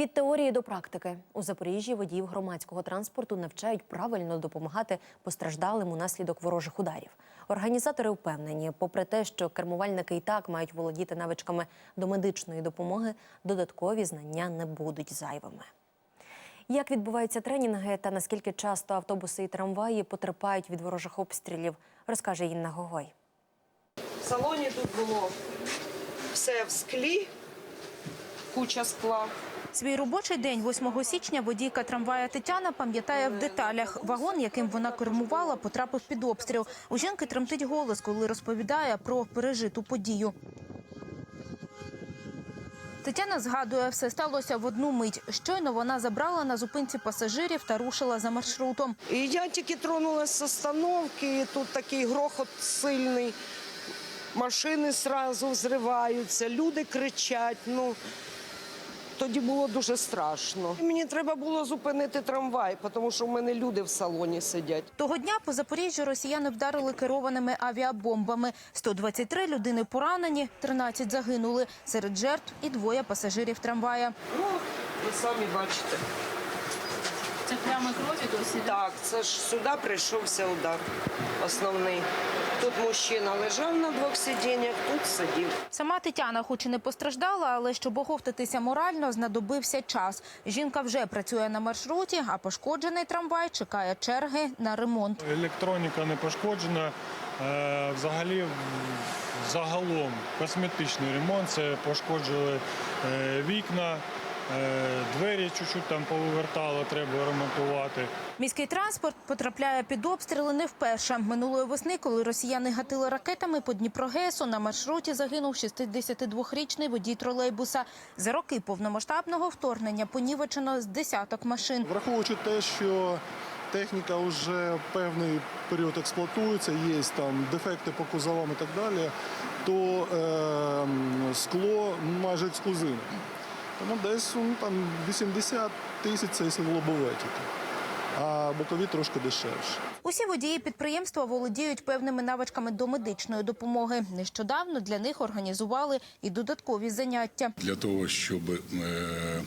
Від теорії до практики у Запоріжжі водіїв громадського транспорту навчають правильно допомагати постраждалим унаслідок ворожих ударів. Організатори впевнені, попри те, що кермувальники і так мають володіти навичками до медичної допомоги, додаткові знання не будуть зайвими. Як відбуваються тренінги та наскільки часто автобуси і трамваї потерпають від ворожих обстрілів, розкаже Інна Гогой. В салоні тут було все в склі, куча скла. Свій робочий день 8 січня водійка трамвая Тетяна пам'ятає в деталях. Вагон, яким вона кермувала, потрапив під обстріл. У жінки тремтить голос, коли розповідає про пережиту подію. Тетяна згадує, все сталося в одну мить. Щойно вона забрала на зупинці пасажирів та рушила за маршрутом. І я тільки тронулася з остановки, і тут такий грохот сильний. Машини одразу зриваються, люди кричать. Ну, тоді було дуже страшно. Мені треба було зупинити трамвай, тому що в мене люди в салоні сидять. Того дня по Запоріжжю росіяни вдарили керованими авіабомбами. 123 людини поранені, 13 загинули. Серед жертв і двоє пасажирів трамвая. Ну, ви самі бачите. Це крові досі. Так, це ж сюди прийшовся удар основний. Тут мужчина лежав на двох сидіннях, тут сидів. Сама Тетяна, хоч і не постраждала, але щоб оговтатися морально, знадобився час. Жінка вже працює на маршруті, а пошкоджений трамвай чекає черги на ремонт. Електроніка не пошкоджена. Е, Взагалі, в- загалом косметичний ремонт. Це пошкоджили е, вікна, двері чуть-чуть там повивертало, треба ремонтувати. Міський транспорт потрапляє під обстріли не вперше. Минулої весни, коли росіяни гатили ракетами по Дніпрогесу, на маршруті загинув 62-річний водій тролейбуса. За роки повномасштабного вторгнення понівечено з десяток машин. Враховуючи те, що техніка вже певний період експлуатується, є там дефекти по кузовам і так далі, то е, скло майже ексклюзивне. Тому десь ну, там 80 тисяч це якщо лобове тільки, а бокові трошки дешевше. Усі водії підприємства володіють певними навичками до медичної допомоги. Нещодавно для них організували і додаткові заняття. для того, щоб е,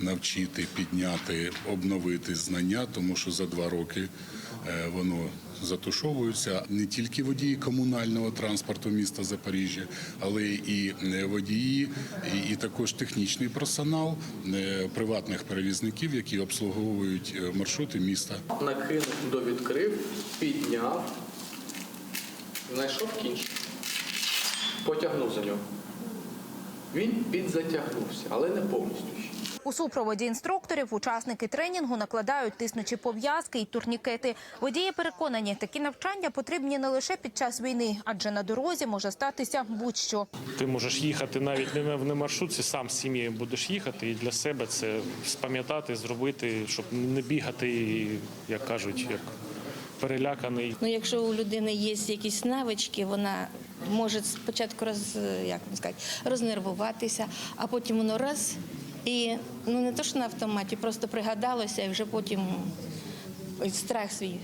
навчити, підняти, обновити знання, тому що за два роки е, воно затушовується не тільки водії комунального транспорту міста Запоріжжя, але і е, водії, і, також технічний персонал е, приватних перевізників, які обслуговують маршрути міста. накинув, довідкрив, підняв, знайшов кінчик, потягнув за нього. Він підзатягнувся, але не повністю. У супроводі інструкторів учасники тренінгу накладають тиснучі пов'язки і турнікети. Водії переконані, такі навчання потрібні не лише під час війни, адже на дорозі може статися будь-що. Ти можеш їхати навіть не в не маршрутці, сам з сім'єю будеш їхати, і для себе це спам'ятати, зробити, щоб не бігати, як кажуть, як переляканий. Ну, якщо у людини є якісь навички, вона може спочатку роз, як сказати, рознервуватися, а потім воно раз і ну не то, що на автоматі, просто пригадалося, і вже потім страх свій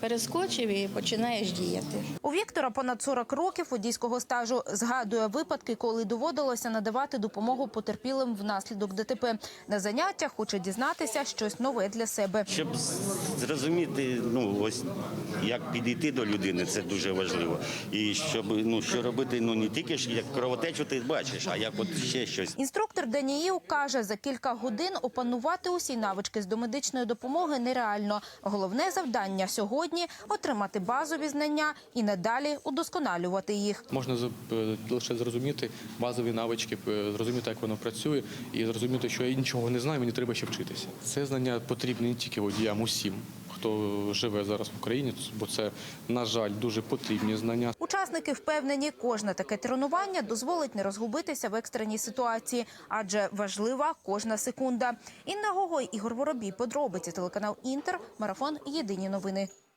перескочив і починаєш діяти. У Віктора понад 40 років водійського стажу згадує випадки, коли доводилося надавати допомогу потерпілим внаслідок ДТП. На заняттях хоче дізнатися щось нове для себе. Щоб зрозуміти, ну ось як підійти до людини, це дуже важливо. І щоб ну що робити, ну не тільки ж як кровотечу ти бачиш, а як от ще щось. Інструктор Даніїл каже, за кілька годин опанувати усі навички з домедичної допомоги нереально. Головне завдання сьогодні отримати базові знання і надалі удосконалювати їх. Можна е, лише зрозуміти базові навички, е, зрозуміти, як воно працює, і зрозуміти, що я нічого не знаю, мені треба ще вчитися. Це знання потрібні не тільки водіям, усім, хто живе зараз в Україні, бо це, на жаль, дуже потрібні знання. Учасники впевнені, кожне таке тренування дозволить не розгубитися в екстреній ситуації, адже важлива кожна секунда. Інна Гогой, Ігор Воробій, подробиці телеканал Інтер, марафон Єдині новини.